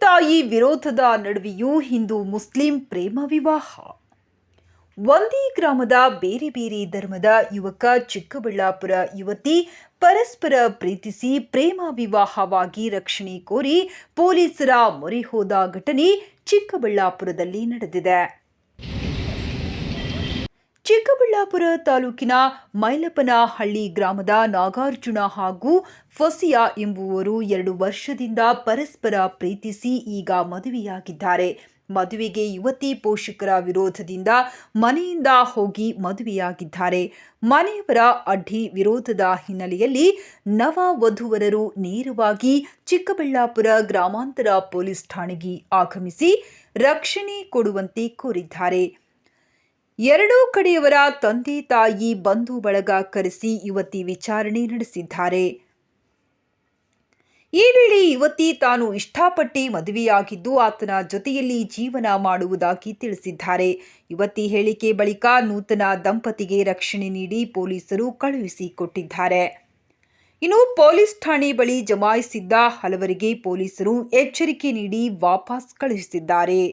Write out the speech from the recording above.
ತಾಯಿ ವಿರೋಧದ ನಡುವೆಯೂ ಹಿಂದೂ ಮುಸ್ಲಿಂ ಪ್ರೇಮ ವಿವಾಹ. ಒಂದೇ ಗ್ರಾಮದ ಬೇರೆ ಬೇರೆ ಧರ್ಮದ ಯುವಕ ಚಿಕ್ಕಬಳ್ಳಾಪುರ ಯುವತಿ ಪರಸ್ಪರ ಪ್ರೀತಿಸಿ ಪ್ರೇಮ ವಿವಾಹವಾಗಿ ರಕ್ಷಣೆ ಕೋರಿ ಪೊಲೀಸರ ಮೊರೆ ಹೋದ ಘಟನೆ ಚಿಕ್ಕಬಳ್ಳಾಪುರದಲ್ಲಿ ನಡೆದಿದೆ. ಚಿಕ್ಕಬಳ್ಳಾಪುರ ತಾಲೂಕಿನ ಮೈಲಪನಹಳ್ಳಿ ಗ್ರಾಮದ ನಾಗಾರ್ಜುನ ಹಾಗೂ ಫಸಿಯಾ ಎಂಬುವರು ಎರಡು ವರ್ಷದಿಂದ ಪರಸ್ಪರ ಪ್ರೀತಿಸಿ ಈಗ ಮದುವೆಯಾಗಿದ್ದಾರೆ. ಮದುವೆಗೆ ಯುವತಿ ಪೋಷಕರ ವಿರೋಧದಿಂದ ಮನೆಯಿಂದ ಹೋಗಿ ಮದುವೆಯಾಗಿದ್ದಾರೆ. ಮನೆಯವರ ಅಡ್ಡಿ ವಿರೋಧದ ಹಿನ್ನೆಲೆಯಲ್ಲಿ ನವ ವಧುವರರು ನೇರವಾಗಿ ಚಿಕ್ಕಬಳ್ಳಾಪುರ ಗ್ರಾಮಾಂತರ ಪೊಲೀಸ್ ಠಾಣೆಗೆ ಆಗಮಿಸಿ ರಕ್ಷಣೆ ಕೊಡುವಂತೆ ಕೋರಿದ್ದಾರೆ. ಎರಡೂ ಕಡೆಯವರ ತಂದೆ ತಾಯಿ ಬಂಧು ಬಳಗ ಕರೆಸಿ ಯುವತಿ ವಿಚಾರಣೆ ನಡೆಸಿದ್ದಾರೆ. ಈ ವೇಳೆ ಯುವತಿ ತಾನು ಇಷ್ಟಪಟ್ಟಿ ಮದುವೆಯಾಗಿದ್ದು ಆತನ ಜೊತೆಯಲ್ಲಿ ಜೀವನ ಮಾಡುವುದಾಗಿ ತಿಳಿಸಿದ್ದಾರೆ. ಯುವತಿ ಹೇಳಿಕೆ ಬಳಿಕ ನೂತನ ದಂಪತಿಗೆ ರಕ್ಷಣೆ ನೀಡಿ ಪೊಲೀಸರು ಕಳುಹಿಸಿಕೊಟ್ಟಿದ್ದಾರೆ. ಇನ್ನು ಪೊಲೀಸ್ ಠಾಣೆ ಬಳಿ ಜಮಾಯಿಸಿದ್ದ ಹಲವರಿಗೆ ಪೊಲೀಸರು ಎಚ್ಚರಿಕೆ ನೀಡಿ ವಾಪಸ್ ಕಳುಹಿಸಿದ್ದಾರೆ.